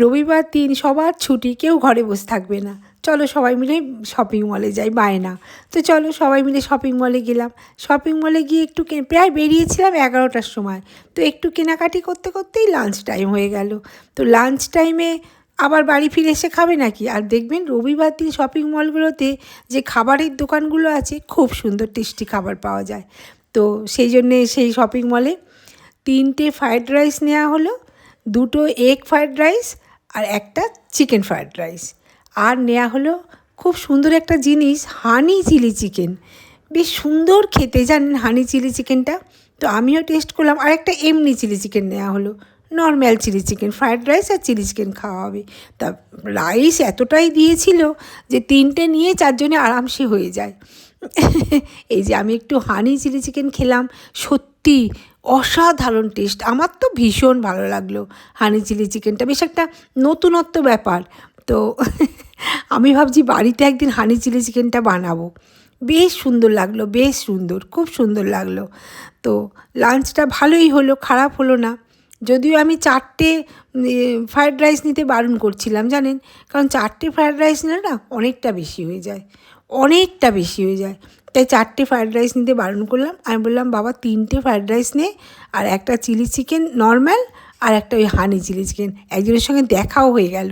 রবিবার দিন সবার ছুটি, কেউ ঘরে বসে থাকবে না। চলো সবাই মিলে শপিং মলে যাই বায়না তো চলো সবাই মিলে শপিং মলে গেলাম। শপিং মলে গিয়ে একটু প্রায় বেরিয়েছিলাম এগারোটার সময়। তো একটু কেনাকাটি করতে করতেই লাঞ্চ টাইম হয়ে গেল। তো লাঞ্চ টাইমে আবার বাড়ি ফিরে এসে খাবে নাকি? আর দেখবেন রবিবার দিন শপিং মলগুলোতে যে খাবারের দোকানগুলো আছে, খুব সুন্দর টেস্টি খাবার পাওয়া যায়। তো সেই জন্যে সেই শপিং মলে তিনটে ফ্রায়েড রাইস নেওয়া হলো, দুটো এগ ফ্রায়েড রাইস আর একটা চিকেন ফ্রায়েড রাইস আর নেওয়া হলো খুব সুন্দর একটা জিনিস হানি চিলি চিকেন বেশ সুন্দর খেতে, জানেন হানি চিলি চিকেনটা তো আমিও টেস্ট করলাম, আর একটা এমনি চিলি চিকেন নেওয়া হলো। Normal chilli chicken fried rice আর চিলি চিকেন খাওয়া হবে। তা রাইস এতটাই দিয়েছিল যে তিনটে নিয়ে চারজনে আরামসে হয়ে যায়। এই যে আমি একটু হানি চিলি চিকেন খেলাম, সত্যি অসাধারণ টেস্ট আমার তো ভীষণ ভালো লাগল হানি চিলি চিকেনটা বেশ একটা নতুনত্ব ব্যাপার। তো আমি ভাবছি বাড়িতে একদিন হানি চিলি চিকেনটা বানাবো। বেশ সুন্দর লাগল, বেশ সুন্দর, খুব সুন্দর লাগল। তো লাঞ্চটা ভালোই হলো, খারাপ হলো না। যদিও আমি চারটে ফ্রায়েড রাইস নিতে বারণ করছিলাম, জানেন? কারণ চারটে ফ্রায়েড রাইস নিলে না অনেকটা বেশি হয়ে যায়, অনেকটা বেশি হয়ে যায়। তাই চারটে ফ্রায়েড রাইস নিতে বারণ করলাম। আমি বললাম, বাবা, তিনটে ফ্রায়েড রাইস নে, আর একটা চিলি চিকেন নর্মাল আর একটা ওই হানি চিলি চিকেন একজনের সঙ্গে দেখাও হয়ে গেল।